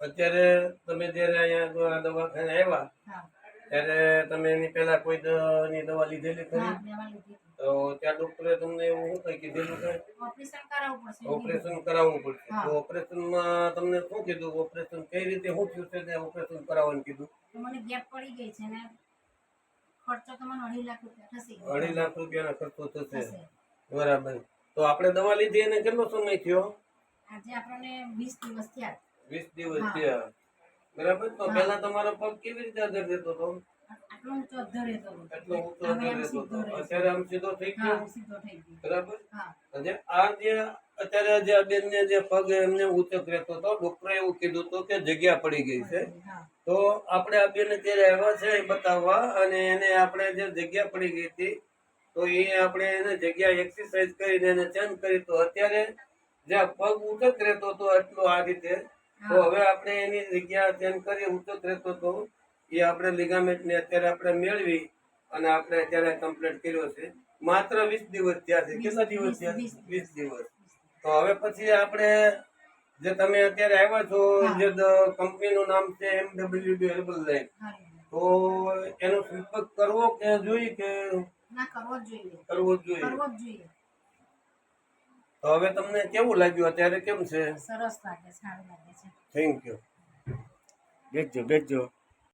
અત્યારે તમે જયારે અહીંયા દવાખાને આવ્યા ત્યારે તમે એની પહેલા કોઈ ની દવા લીધેલી ખરી. તો ત્યાં ડોક્ટરે તમને એવું શું કઈ કીધેલું કે ઓપરેશન કરાવવું પડશે તો ઓપરેશન કરાવવું પડશે. તો ઓપરેશનમાં તમને શું કીધું? ઓપરેશન કઈ રીતે શું થયું છે ત્યાં ઓપરેશન કરાવવાનું કીધું? મને ગેપ પડી ગઈ છે ને ખર્ચો તો મને અઢી લાખ રૂપિયા થશે. અઢી લાખ રૂપિયાનો ખર્ચો થશે. થશે. બરાબર. તો આપણે દવા લીધી એને કેટલો સમય થયો? આજે આપણને 20 દિવસ થયા. 20 દિવસ થયા. બરાબર? તો પહેલા તમારો પગ કેવી રીતે અધર રહેતો હતો? આટલો ઊંચો અધર રહેતો હતો. એટલો ઊંચો અધર રહેતો હતો. અત્યારે આમ સીધો થઈ ગયો? સીધો થઈ ગયો. બરાબર? હા. અને આ જે અત્યારે જે બેનને જે પગ એમને ઊંચક રહેતો હતો ડોક્ટરે એવું કીધું હતું કે જગ્યા પડી ગઈ છે. તો આપણે આ બેન અત્યારે આવ્યા છે એ બતાવવા અને એને આપણે જે જગ્યા પડી ગઈ હતી તો એ આપણે એને જગ્યા એક્સરસાઇઝ કરીને એને ચેન્જ કરી. તો અત્યારે જે પગ ઉચત રહેતો હતો એટલો આ રીતે તો હવે આપણે એની જગ્યા ચેન્જ કરી ઉચત રહેતો હતો. એ આપણે લિગામેન્ટ ને અત્યારે આપણે મેળવી અને આપણે અત્યારે કમ્પ્લીટ કર્યો છે. માત્ર વીસ દિવસ થયા છે. કેટલા દિવસ થયા? વીસ, વીસ. વીસ દિવસ. તો હવે પછી આપણે જે તમે અત્યારે આવ્યા છો. જે કંપનીનું નામ છે એમ ડબલ્યુ હેર્બલ લાઈફ હા. તો એનો સંપર્ક કરવો કે જોઈએ કે ના કરવો જોઈએ. કરવો જોઈએ? કરવો જોઈએ. તો હવે તમને કેવું લાગ્યું? અત્યારે કેમ છે? સરસ લાગે સારું લાગે છે. Thank you બેસજો બેસજો